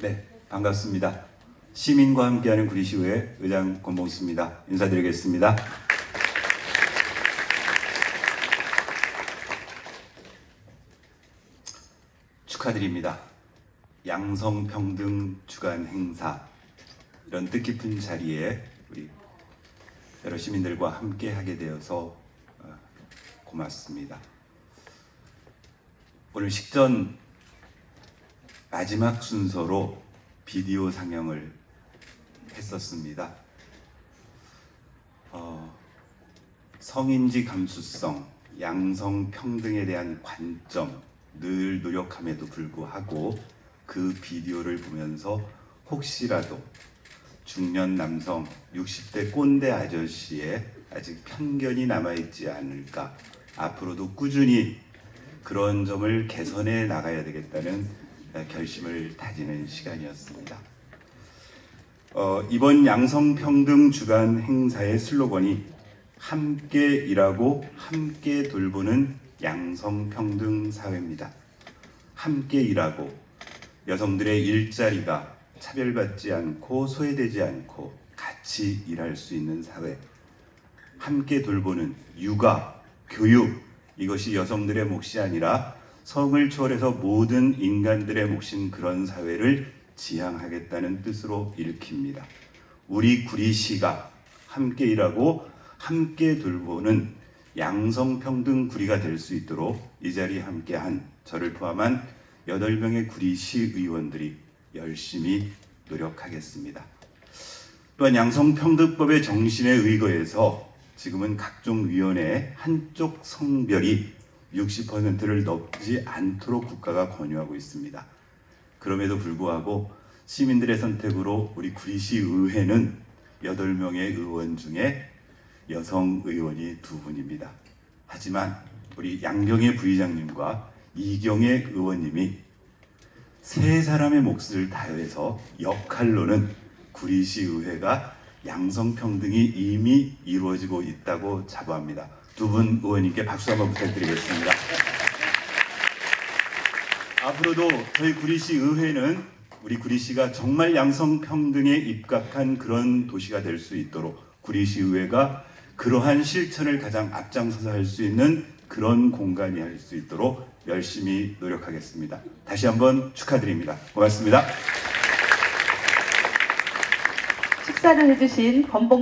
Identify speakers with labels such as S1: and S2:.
S1: 네, 반갑습니다. 시민과 함께하는 구리시의회 의장 권봉수입니다. 인사드리겠습니다. 축하드립니다. 양성평등 주간 행사 이런 뜻깊은 자리에 우리 여러 시민들과 함께 하게 되어서 어, 고맙습니다. 오늘 식전 마지막 순서로 비디오 상영을 했었습니다. 어, 성인지 감수성, 양성 평등에 대한 관점 늘 노력함에도 불구하고 그 비디오를 보면서 혹시라도 중년 남성 60대 꼰대 아저씨의 아직 편견이 남아있지 않을까 앞으로도 꾸준히 그런 점을 개선해 나가야 되겠다는 결심을 다지는 시간이었습니다. 어, 이번 양성평등 주간 행사의 슬로건이 함께 일하고 함께 돌보는 양성평등 사회입니다. 함께 일하고 여성들의 일자리가 차별받지 않고 소외되지 않고 같이 일할 수 있는 사회. 함께 돌보는 육아, 교육 이것이 여성들의 몫이 아니라 성을 초월해서 모든 인간들의 몫인 그런 사회를 지향하겠다는 뜻으로 일킵니다. 우리 구리시가 함께 일하고 함께 돌보는 양성평등 구리가 될 수 있도록 이 자리에 함께한 저를 포함한 8명의 구리시 의원들이 열심히 노력하겠습니다. 또한 양성평등법의 정신에 의거해서 지금은 각종 위원회 한쪽 성별이 60%를 넘지 않도록 국가가 권유하고 있습니다. 그럼에도 불구하고 시민들의 선택으로 우리 구리시 의회는 8명의 의원 중에 여성 의원이 두 분입니다. 하지만 우리 양경의 부의장님과 이경의 의원님이 세 사람의 몫을 다해서 역할로는 구리시 의회가 양성평등이 이미 이루어지고 있다고 자부합니다. 두 분 의원님께 박수 한번 부탁드리겠습니다. 앞으로도 저희 구리시 의회는 우리 구리시가 정말 양성평등에 입각한 그런 도시가 될 수 있도록 구리시 의회가 그러한 실천을 가장 앞장서서 할 수 있는 그런 공간이 할 수 있도록 열심히 노력하겠습니다. 다시 한번 축하드립니다. 고맙습니다.
S2: 식사를 해주신 건봉